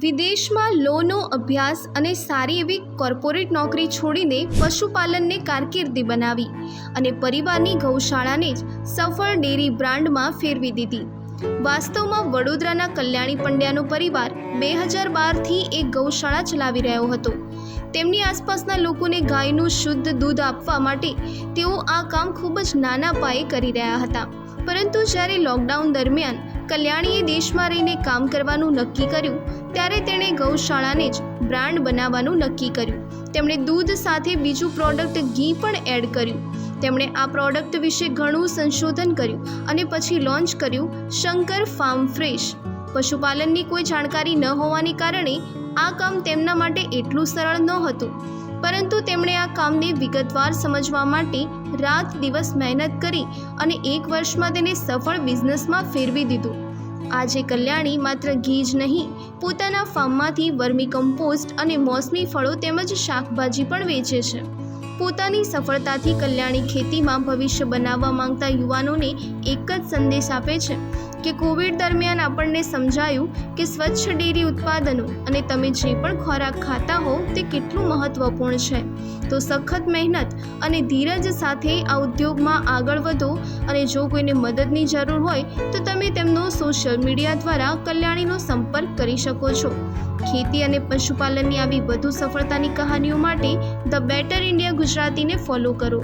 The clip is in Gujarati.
વિદેશમાં લોનો, અભ્યાસ અને સારી એવી કોર્પોરેટ નોકરી છોડીને પશુપાલનને કારકિર્દી બનાવી અને પરિવારની ગૌશાળાને જ સફળ ડેરી બ્રાન્ડમાં ફેરવી દીધી. વાસ્તવમાં વડોદરાના કલ્યાણી પંડ્યાનો પરિવાર બે હજાર બારથી એક ગૌશાળા ચલાવી રહ્યો હતો. તેમની આસપાસના લોકોને ગાયનું શુદ્ધ દૂધ આપવા માટે તેઓ આ કામ ખૂબ જ નાના પાયે કરી રહ્યા હતા. પરંતુ જ્યારે લોકડાઉન દરમિયાન કલ્યાણીએ દેશમાં રહીને કામ કરવાનું નક્કી કર્યું, ત્યારે તેણે ગૌશાળાને જ બ્રાન્ડ બનાવવાનું નક્કી કર્યું. તેમણે દૂધ સાથે બીજું પ્રોડક્ટ ઘી પણ એડ કર્યું. તેમણે આ પ્રોડક્ટ વિશે ઘણું સંશોધન કર્યું અને પછી લોન્ચ કર્યું શંકર ફાર્મ ફ્રેશ. પશુપાલનની કોઈ જાણકારી ન હોવાને કારણે આ કામ તેમના માટે એટલું સરળ નહોતું. પરંતુ તેમણે આ કામને વિગતવાર સમજવા માટે રાત દિવસ મહેનત કરી અને એક વર્ષમાં તેને સફળ બિઝનેસમાં ફેરવી દીધું. આજે કલ્યાણી માત્ર ઘી જ નહીં, પોતાના ફાર્મમાંથી વર્મી કમ્પોસ્ટ અને મોસમી ફળો તેમજ શાકભાજી પણ વેચે છે. પોતાની સફળતાથી કલ્યાણી ખેતીમાં ભવિષ્ય બનાવવા માંગતા યુવાનોને એક જ સંદેશ આપે છે કે કોવિડ દરમિયાન આપણને સમજાયું કે સ્વચ્છ ડેરી ઉત્પાદનો અને તમે જે પણ ખોરાક ખાતા હો, તે કેટલું મહત્ત્વપૂર્ણ છે. તો સખત મહેનત અને ધીરજ સાથે આ ઉદ્યોગમાં આગળ વધો અને જો કોઈને મદદની જરૂર હોય, તો તમે તેમનો સોશિયલ મીડિયા દ્વારા કલ્યાણીનો સંપર્ક કરી શકો છો. ખેતી અને પશુપાલનની આવી વધુ સફળતાની કહાનીઓ માટે ધ બેટર ઇન્ડિયા ગુજરાતીને ફોલો કરો.